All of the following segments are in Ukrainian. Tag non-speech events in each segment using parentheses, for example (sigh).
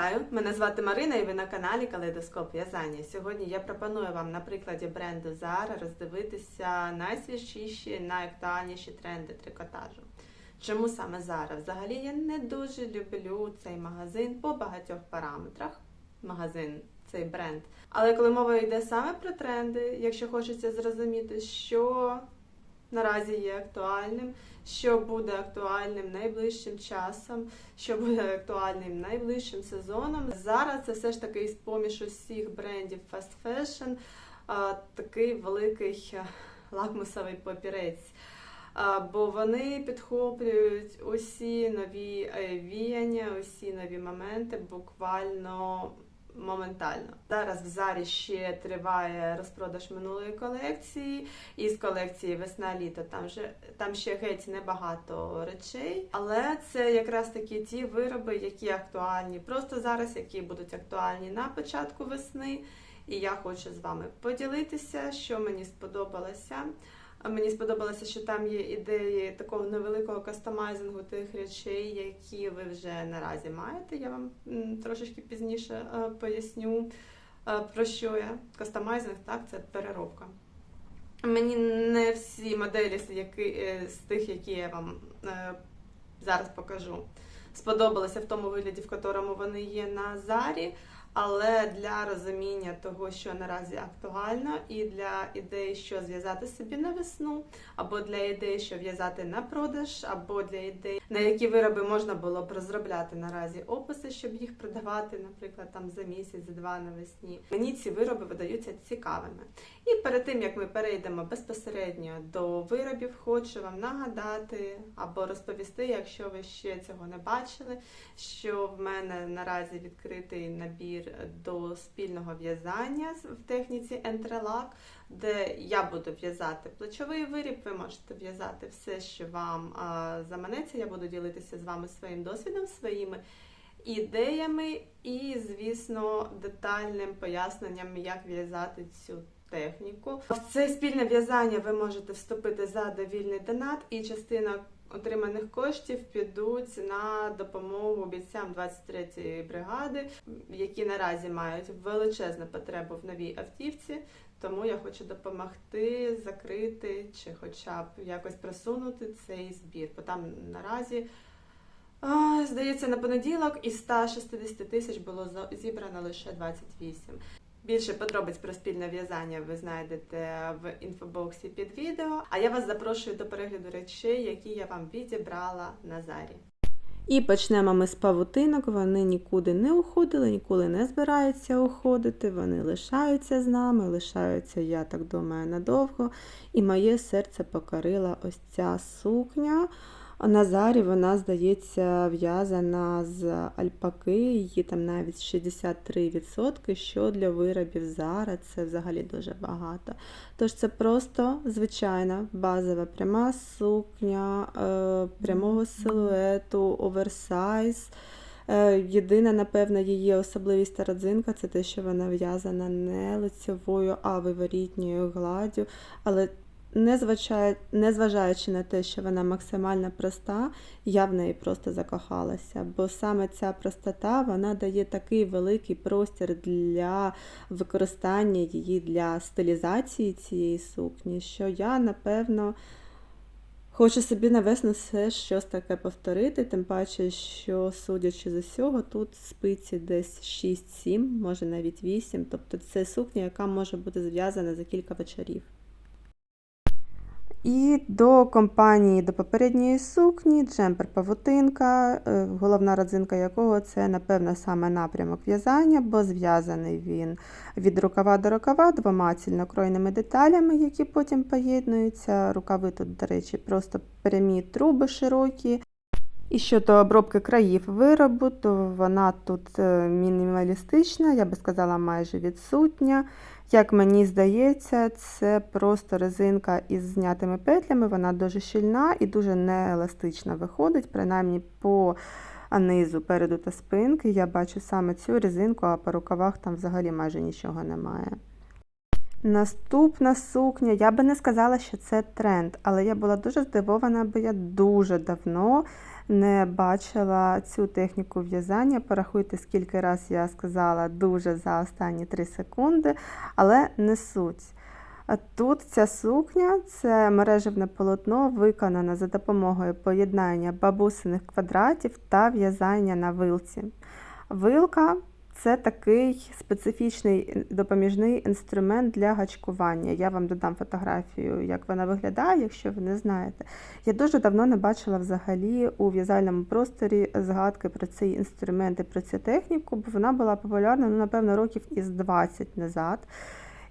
Вітаю! Мене звати Марина і ви на каналі Калейдоскоп В'язання. Сьогодні я пропоную вам на прикладі бренду Zara роздивитися найсвіжіші, найактуальніші тренди трикотажу. Чому саме Zara? Взагалі я не дуже люблю цей магазин по багатьох параметрах. Магазин, цей бренд. Але коли мова йде саме про тренди, якщо хочеться зрозуміти, що наразі є актуальним, що буде актуальним найближчим часом, що буде актуальним найближчим сезоном. Зараз це все ж таки із поміж усіх брендів fast fashion такий великий а, лакмусовий папірець. Бо вони підхоплюють усі нові е, віяння, усі нові моменти буквально моментально. Зараз в зарі ще триває розпродаж минулої колекції. Із колекції весна-літо там же там ще геть небагато речей, але це якраз таки ті вироби, які актуальні просто зараз, які будуть актуальні на початку весни. І я хочу з вами поділитися, що мені сподобалося. Мені сподобалося, що там є ідеї такого невеликого кастомайзингу тих речей, які ви вже наразі маєте. Я вам трошечки пізніше е, поясню, е, про що я. Кастомайзинг, так, це переробка. Мені не всі моделі, е, з тих, які я вам зараз покажу, сподобалися в тому вигляді, в якому вони є на зарі. Але для розуміння того, що наразі актуально, і для ідеї, що зв'язати собі на весну, або для ідеї, що в'язати на продаж, або для ідей, на які вироби можна було б розробляти наразі описи, щоб їх продавати, наприклад, там за місяць, за два навесні. Мені ці вироби видаються цікавими. І перед тим як ми перейдемо безпосередньо до виробів, хочу вам нагадати або розповісти, якщо ви ще цього не бачили, що в мене наразі відкритий набір до спільного в'язання в техніці Entrelac, де я буду в'язати плечовий виріб. Ви можете в'язати все, що вам заманеться. Я буду ділитися з вами своїм досвідом, своїми ідеями і, звісно, детальним поясненням, як в'язати цю техніку. В це спільне в'язання ви можете вступити за довільний донат, і частина отриманих коштів підуть на допомогу бійцям 23-ї бригади, які наразі мають величезну потребу в новій автівці. Тому я хочу допомогти закрити чи хоча б якось просунути цей збір. Бо там наразі, а, здається, на понеділок із 160 тисяч було зібрано лише 28. Більше подробиць про спільне в'язання ви знайдете в інфобоксі під відео. А я вас запрошую до перегляду речей, які я вам відібрала на зарі. І почнемо ми з павутинок. Вони нікуди не уходили, ніколи не збираються уходити. Вони лишаються з нами, лишаються, я так думаю, надовго. І моє серце покорила ось ця сукня. На зарі вона, здається, в'язана з альпаки, її там навіть 63%, що для виробів Зара це взагалі дуже багато. Тож це просто звичайна базова пряма сукня, е, прямого силуету, оверсайз. Е, Єдина, напевно, її особливість та родзинка це те, що вона в'язана не лицьовою, а виворітньою гладдю. Але незважаючи на те, що вона максимально проста, я в неї просто закохалася. Бо саме ця простота вона дає такий великий простір для використання її для стилізації цієї сукні, що я, напевно, хочу собі навесну все щось таке повторити, тим паче, що, судячи з усього, тут спиці десь 6-7, може навіть 8. Тобто це сукня, яка може бути зв'язана за кілька вечорів. І до компанії до попередньої сукні джемпер павутинка, е, головна родзинка якого це, напевно, саме напрямок в'язання, бо зв'язаний він від рукава до рукава двома цільнокройними деталями, які потім поєднуються. Рукави тут, до речі, просто прямі труби широкі. І щодо обробки країв виробу, то вона тут е, мінімалістична, я би сказала, майже відсутня. Як мені здається, це просто резинка із знятими петлями, вона дуже щільна і дуже нееластична виходить, принаймні по низу, переду та спинки. Я бачу саме цю резинку, а по рукавах там взагалі майже нічого немає. Наступна сукня, я би не сказала, що це тренд, але я була дуже здивована, бо я дуже давно не бачила цю техніку в'язання. Порахуйте, скільки раз я сказала дуже за останні 3 секунди, але не суть. Тут ця сукня це мережевне полотно, виконане за допомогою поєднання бабусиних квадратів та в'язання на вилці. Вилка це такий специфічний допоміжний інструмент для гачкування. Я вам додам фотографію, як вона виглядає, якщо ви не знаєте. Я дуже давно не бачила взагалі у в'язальному просторі згадки про цей інструмент і про цю техніку, бо вона була популярна, ну, напевно, років із 20 назад.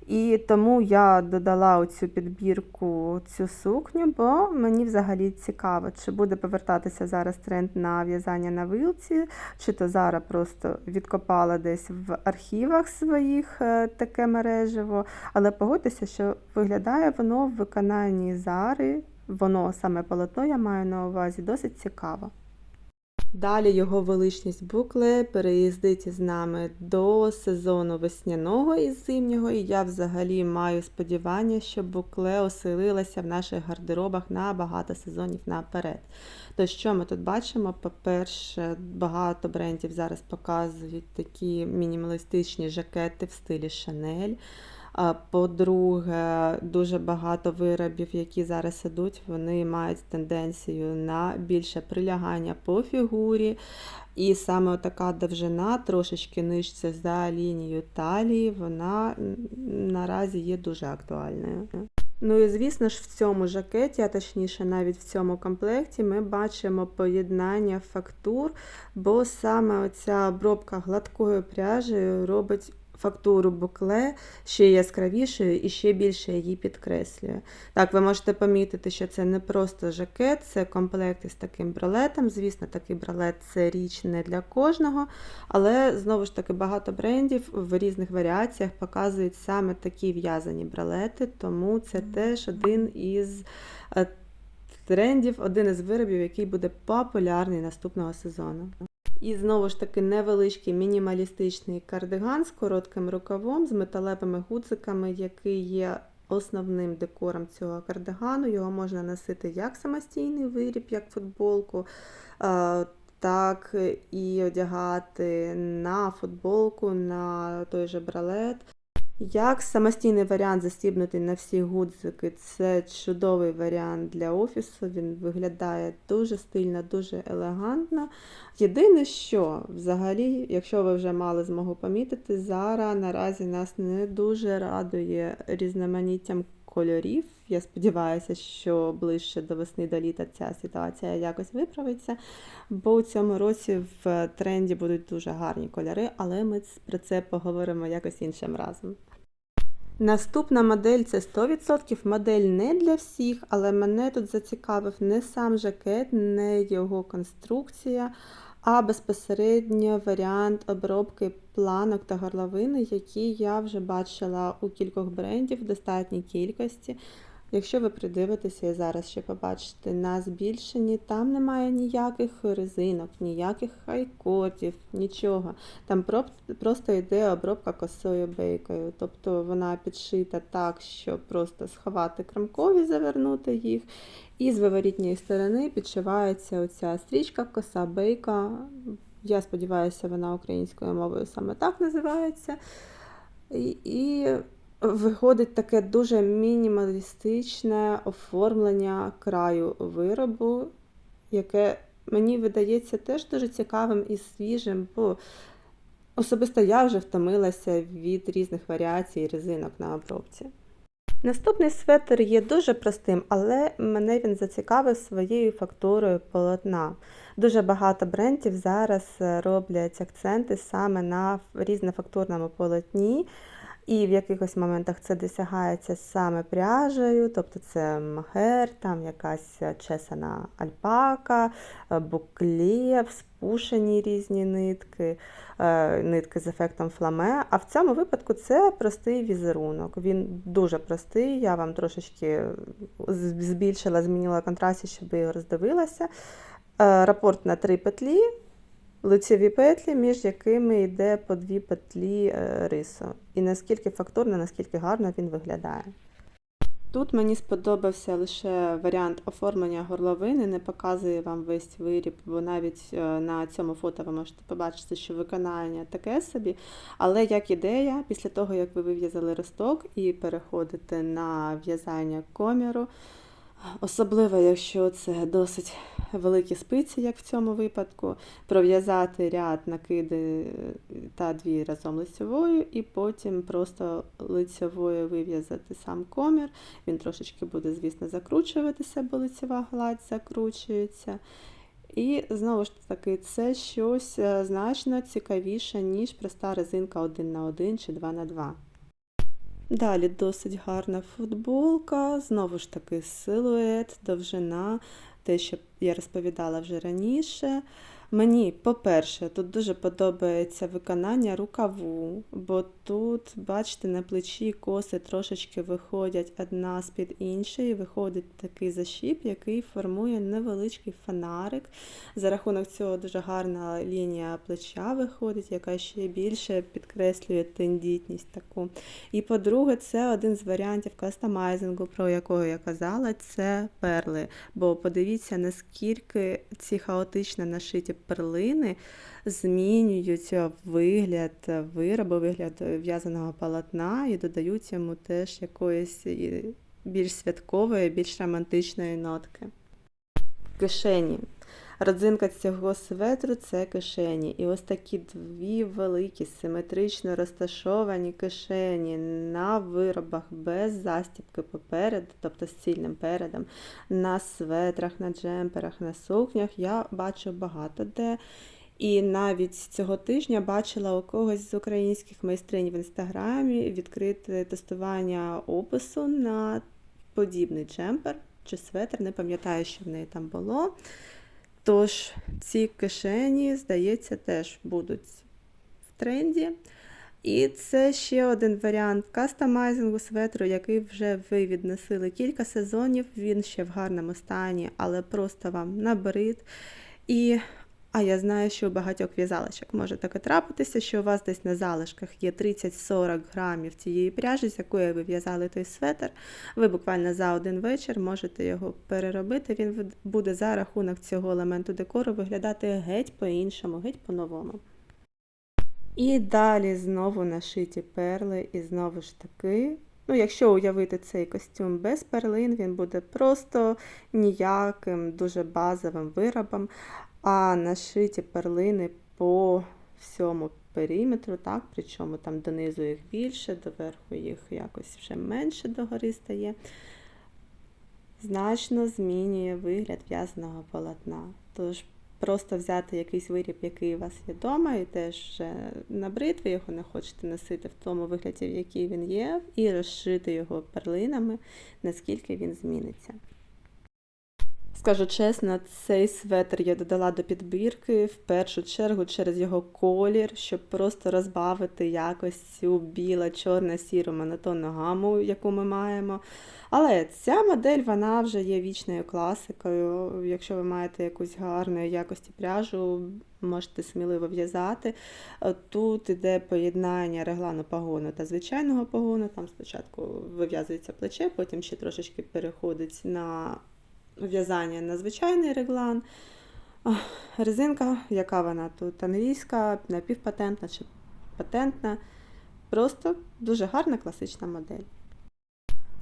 І тому я додала у цю підбірку цю сукню, бо мені взагалі цікаво, чи буде повертатися зараз тренд на в'язання на вилці, чи то Зара просто відкопала десь в архівах своїх е, таке мережево. Але погодьтеся, що виглядає воно в виконанні Зари, воно саме полотно я маю на увазі, досить цікаво. Далі його величність Букле переїздить із нами до сезону весняного і зимнього, і я взагалі маю сподівання, що Букле оселилася в наших гардеробах на багато сезонів наперед. То що ми тут бачимо? По-перше, багато брендів зараз показують такі мінімалістичні жакети в стилі Шанель. По-друге, дуже багато виробів, які зараз ідуть, вони мають тенденцію на більше прилягання по фігурі. І саме така довжина, трошечки нижче за лінією талії, вона наразі є дуже актуальною. Ну і звісно ж, в цьому жакеті, а точніше, навіть в цьому комплекті, ми бачимо поєднання фактур, бо саме оця обробка гладкою пряжею робить фактуру букле ще яскравішою і ще більше її підкреслює. Так, ви можете помітити, що це не просто жакет, це комплект із таким бралетом. Звісно, такий бралет це річ не для кожного, але знову ж таки багато брендів в різних варіаціях показують саме такі в'язані бралети, тому це теж один із. е, Трендів один із виробів, який буде популярний наступного сезону. І знову ж таки невеличкий мінімалістичний кардиган з коротким рукавом, з металевими гудзиками, який є основним декором цього кардигану. Його можна носити як самостійний виріб, як футболку, так і одягати на футболку, на той же бралет. Як самостійний варіант застібнутий на всі гудзики, це чудовий варіант для офісу. Він виглядає дуже стильно, дуже елегантно. Єдине, що взагалі, якщо ви вже мали змогу помітити, Зара наразі нас не дуже радує різноманіттям кольорів. Я сподіваюся, що ближче до весни до літа ця ситуація якось виправиться, бо у цьому році в тренді будуть дуже гарні кольори, але ми про це поговоримо якось іншим разом. Наступна модель це 100% модель не для всіх, але мене тут зацікавив не сам жакет, не його конструкція, а безпосередньо варіант обробки планок та горловини, які я вже бачила у кількох брендів в достатній кількості. Якщо ви придивитеся і зараз ще побачите на збільшенні, там немає ніяких резинок, ніяких хайкотів, нічого. Там просто йде обробка косою бейкою. Тобто вона підшита так, щоб просто сховати крамкові, завернути їх. І з виворітньої сторони підшивається оця стрічка, коса бейка. Я сподіваюся, вона українською мовою саме так називається. І, і виходить таке дуже мінімалістичне оформлення краю виробу, яке мені видається теж дуже цікавим і свіжим, бо особисто я вже втомилася від різних варіацій резинок на обробці. Наступний светр є дуже простим, але мене він зацікавив своєю фактурою полотна. Дуже багато брендів зараз роблять акценти саме на різнофактурному полотні. І в якихось моментах це досягається саме пряжею, тобто це махер, там якась чесана альпака, буклє, спушені різні нитки, е, нитки з ефектом фламе. А в цьому випадку це простий візерунок. Він дуже простий, я вам трошечки збільшила, змінила контрасті, щоб його роздивилася. Е, рапорт на три петлі. Лицеві петлі, між якими йде по дві петлі е, рису. І наскільки фактурно, наскільки гарно він виглядає. Тут мені сподобався лише варіант оформлення горловини, не показує вам весь виріб, бо навіть е, на цьому фото ви можете побачити, що виконання таке собі. Але як ідея, після того, як ви вив'язали росток і переходите на в'язання коміру, особливо, якщо це досить великі спиці, як в цьому випадку, пров'язати ряд накиди та дві разом лицевою, і потім просто лицевою вив'язати сам комір. Він трошечки буде, звісно, закручуватися, бо лицева гладь закручується. І знову ж таки, це щось е, значно цікавіше, ніж проста резинка 1 на 1 чи 2 на 2. Далі досить гарна футболка, знову ж таки, силует, довжина, те, що я розповідала вже раніше. Мені, по-перше, тут дуже подобається виконання рукаву, бо тут, бачите, на плечі коси трошечки виходять одна з-під іншої, виходить такий защіп, який формує невеличкий фонарик. За рахунок цього дуже гарна лінія плеча виходить, яка ще більше підкреслює тендітність таку. І по-друге, це один з варіантів кастомайзингу, про якого я казала, це перли. Бо подивіться, наскільки ці хаотично нашиті перлини змінюють вигляд виробу, вигляд в'язаного полотна і додають йому теж якоїсь більш святкової, більш романтичної нотки. Кишені. Родзинка цього светру це кишені. І ось такі дві великі, симетрично розташовані кишені на виробах без застібки попереду, тобто з цільним передом, на светрах, на джемперах, на сукнях я бачу багато де. І навіть цього тижня бачила у когось з українських майстринь в інстаграмі відкрите тестування опису на подібний джемпер чи светр, не пам'ятаю, що в неї там було. Тож, ці кишені, здається, теж будуть в тренді. І це ще один варіант кастомайзингу светру, який вже ви відносили кілька сезонів. Він ще в гарному стані, але просто вам набрид. І а я знаю, що у багатьох в'язалочок може таке трапитися, що у вас десь на залишках є 30-40 грамів цієї пряжі, з якої ви в'язали той светр. Ви буквально за один вечір можете його переробити. Він буде за рахунок цього елементу декору виглядати геть по-іншому, геть по-новому. І далі знову нашиті перли, і знову ж таки. Ну, Якщо уявити цей костюм без перлин, він буде просто ніяким, дуже базовим виробом а нашиті перлини по всьому периметру, так, причому там донизу їх більше, доверху їх якось вже менше догори стає, значно змінює вигляд в'язаного полотна. Тож просто взяти якийсь виріб, який у вас є вдома, і теж вже ви його не хочете носити в тому вигляді, в який він є, і розшити його перлинами, наскільки він зміниться. Скажу чесно, цей светр я додала до підбірки в першу чергу через його колір, щоб просто розбавити якось цю біло чорно сіру монотонну гаму, яку ми маємо. Але ця модель вона вже є вічною класикою. Якщо ви маєте якусь гарної якості пряжу, можете сміливо в'язати. Тут йде поєднання реглану погону та звичайного погону. Там спочатку вив'язується плече, потім ще трошечки переходить на в'язання на звичайний реглан. Резинка, яка вона тут англійська, напівпатентна чи патентна. Просто дуже гарна класична модель.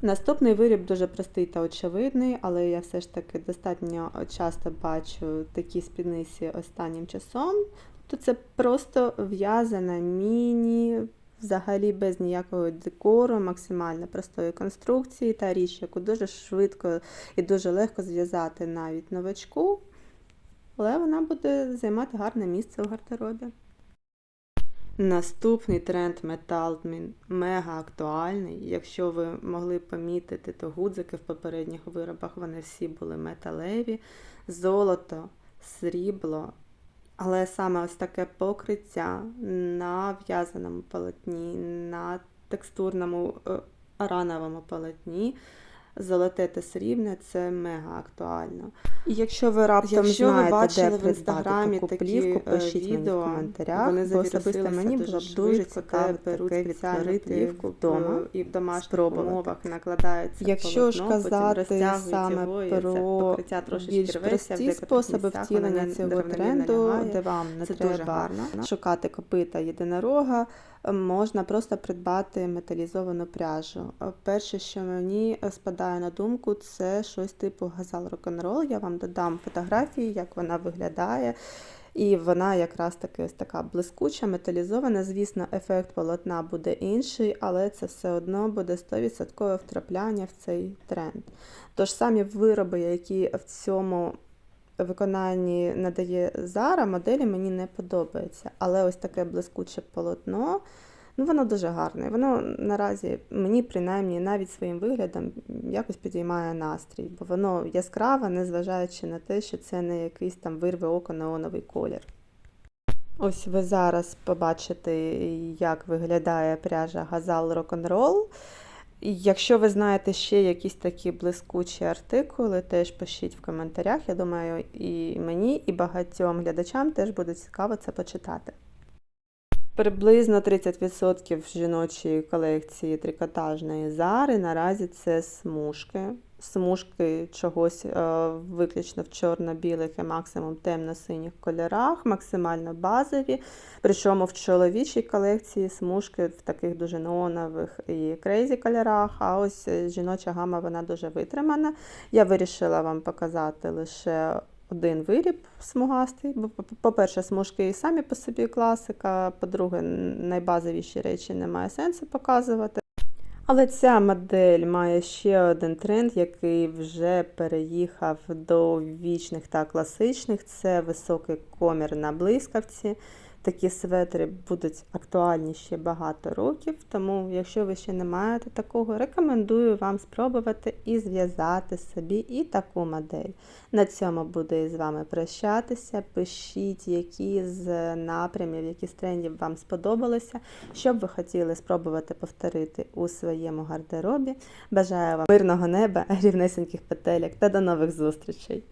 Наступний виріб дуже простий та очевидний, але я все ж таки достатньо часто бачу такі спідниці останнім часом. То це просто в'язана міні взагалі без ніякого декору, максимально простої конструкції та річ, яку дуже швидко і дуже легко зв'язати навіть новачку, але вона буде займати гарне місце у гардеробі. Наступний тренд Металдмін мега актуальний. Якщо ви могли помітити, то гудзики в попередніх виробах вони всі були металеві, золото, срібло але саме ось таке покриття на в'язаному полотні, на текстурному е, арановому полотні золоте та срібне це мега актуально. І якщо ви раптом Якщо ви бачили де в інстаграмі таку плівку, е, пишіть мені в коментарях. вони бо особисто мені було б дуже цікаво беруть таке спеціальну плівку вдома і в домашніх спробувати. умовах накладається Якщо ж полотно, потім казати саме про більш прості способи втілення цього тренду, де вам не Це дуже треба гарно. шукати копита єдинорога, можна просто придбати металізовану пряжу. Перше, що мені спадає на думку, це щось типу газал рок-н-рол. Я вам додам фотографії, як вона виглядає. І вона якраз таки ось така блискуча, металізована. Звісно, ефект полотна буде інший, але це все одно буде 100% втрапляння в цей тренд. Тож самі вироби, які в цьому виконанні надає Зара, моделі мені не подобаються. Але ось таке блискуче полотно, ну воно дуже гарне. Воно наразі мені, принаймні, навіть своїм виглядом якось підіймає настрій, бо воно яскраве, незважаючи на те, що це не якийсь там вирве око неоновий колір. Ось ви зараз побачите, як виглядає пряжа Газал Рок-н-Рол. Якщо ви знаєте ще якісь такі блискучі артикули, теж пишіть в коментарях. Я думаю, і мені, і багатьом глядачам теж буде цікаво це почитати. Приблизно 30% жіночої колекції трикотажної зари наразі це смужки. Смужки чогось е, виключно в чорно-білих і максимум темно-синіх кольорах, максимально базові. Причому в чоловічій колекції смужки в таких дуже неонових і крейзі кольорах. А ось жіноча гама вона дуже витримана. Я вирішила вам показати лише один виріб смугастий. По-перше, смужки і самі по собі класика. По-друге, найбазовіші речі немає сенсу показувати. Але ця модель має ще один тренд, який вже переїхав до вічних та класичних. Це високий комір на блискавці. Такі светри будуть актуальні ще багато років. Тому, якщо ви ще не маєте такого, рекомендую вам спробувати і зв'язати собі і таку модель. На цьому буду із вами прощатися. Пишіть, які з напрямів, які з трендів вам сподобалося, що б ви хотіли спробувати повторити у своєму гардеробі. Бажаю вам мирного неба, (laughs) рівнесеньких петелек та до нових зустрічей!